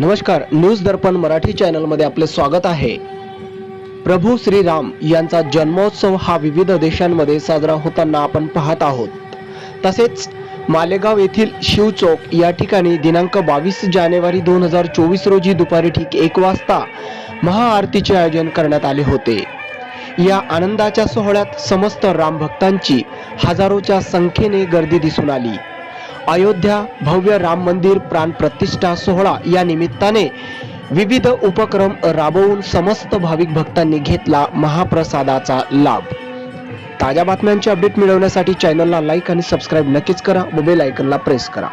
नमस्कार न्यूज दर्पण मराठी चॅनलमध्ये आपले स्वागत आहे. प्रभू श्रीराम यांचा जन्मोत्सव हा विविध देशांमध्ये साजरा होताना आपण पाहत आहोत. तसेच मालेगाव येथील शिवचौक या ठिकाणी दिनांक बावीस जानेवारी दोन हजार चोवीस रोजी दुपारी ठीक एक वाजता महाआरतीचे आयोजन करण्यात आले होते. या आनंदाच्या सोहळ्यात समस्त रामभक्तांची हजारोच्या संख्येने गर्दी दिसून आली. अयोध्या भव्य राम मंदिर प्राण प्रतिष्ठा सोहळा या निमित्ताने विविध उपक्रम राबवून समस्त भाविक भक्तांनी घेतला महाप्रसादाचा लाभ. ताज्या बातम्यांचे अपडेट मिळवण्यासाठी चॅनलला लाईक आणि सबस्क्राईब नक्कीच करा व बेल आयकनला प्रेस करा.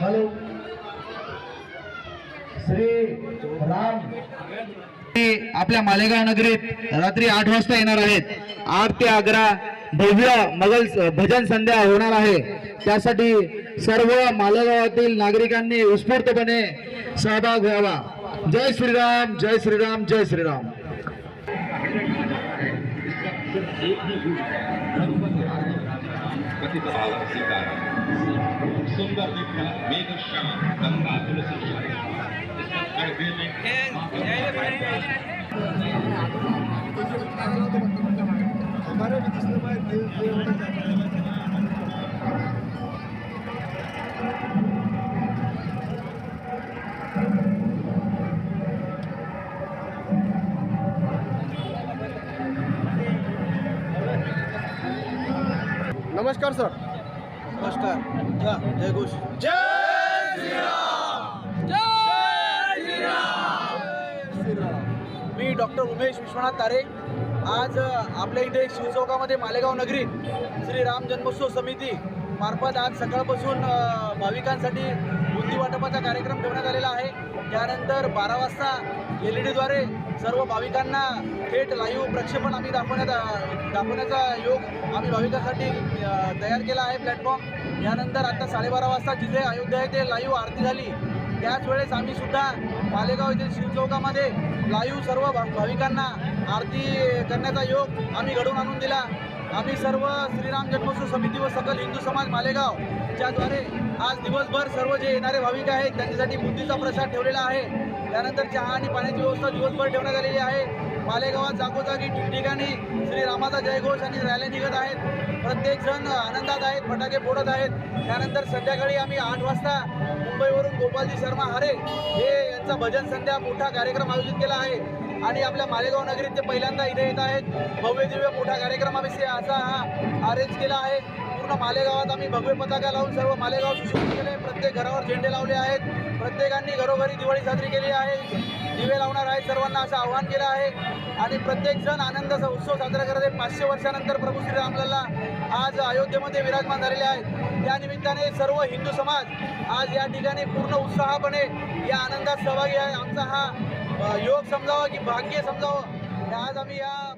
हॅलो. श्री राम. ते आपल्या मालेगाव नगरीत रात्री आठ वाजता येणार आहेत. आठ ते अकरा भव्य मगल भजन संध्या होणार आहे. त्यासाठी सर्व मालेगावातील नागरिकांनी उत्स्फूर्तपणे सहभाग व्हावा जय श्रीराम जय श्रीराम जय श्रीराम. कथित भावा स्वीकार सुंदर देखना मेघ श्याम गंगा तुलसी नमस्कार सर. नमस्कार. जा जय घोष. मी डॉक्टर उमेश विश्वनाथ तारे. आज आपल्या इथे शिवचौकामध्ये मालेगाव नगरीत श्री राम जन्मोत्सव समिती मार्फत आज सकाळपासून भाविकांसाठी बुंदी वाटपाचा कार्यक्रम ठेवण्यात आलेला आहे. त्यानंतर बारा वाजता एल ई डीद्वारे सर्व भाविकांना थेट लाईव्ह प्रक्षेपण आम्ही दाखवण्यात दाखवण्याचा योग आम्ही भाविकांसाठी तयार केला आहे प्लॅटफॉर्म. यानंतर आता साडेबारा वाजता जिथे अयोध्या आहे ते लाईव्ह आरती झाली त्याच वेळेस आम्ही सुद्धा मालेगाव येथील शिवचौकामध्ये लाईव्ह सर्व भा भाविकांना आरती करण्याचा योग आम्ही घडवून आणून दिला. आम्ही सर्व श्रीराम जन्मोत्सव समिती व सकल हिंदू समाज मालेगाव ज्याद्वारे आज दिवसभर सर्व जे येणारे भाविक आहेत त्यांच्यासाठी बुद्धीचा प्रसाद ठेवलेला आहे. त्यानंतर चहा आणि पाण्याची व्यवस्था दिवसभर ठेवण्यात आलेली आहे. मालेगावात जागोजागी ठिकठिकाणी श्रीरामाचा जयघोष आणि रॅली निघत आहेत. प्रत्येक जण आनंदात आहेत फटाके फोडत आहेत. त्यानंतर संध्याकाळी आम्ही आठ वाजता मुंबईवरून गोपालजी शर्मा हरे हे यांचा भजन संध्या मोठा कार्यक्रम आयोजित केला आहे. आणि आपल्या मालेगाव नगरीत ते पहिल्यांदा इथे येत आहेत. भव्य दिव्य मोठा कार्यक्रम आम्ही असा हा अरेंज केला आहे. पूर्ण मालेगावात आम्ही भगवे पताका लावून सर्व मालेगाव सुशोभित केले. प्रत्येक घरावर झेंडे लावले आहेत. प्रत्येकांनी घरोघरी दिवाळी साजरी केली आहे. दिवे लावणार आहेत सर्वांना असं आवाहन केलं आहे. आणि प्रत्येक जण आनंदाचा उत्सव साजरा करत आहे. पाचशे वर्षानंतर प्रभू श्रीरामलल्ला आज अयोध्येमध्ये विराजमान झालेले आहेत. या निमित्ताने सर्व हिंदू समाज आज या ठिकाणी पूर्ण उत्साहापणे या आनंदात सहभागी आहे. आमचा हा योग समजावा की भाग्य समजावं. आज आम्ही या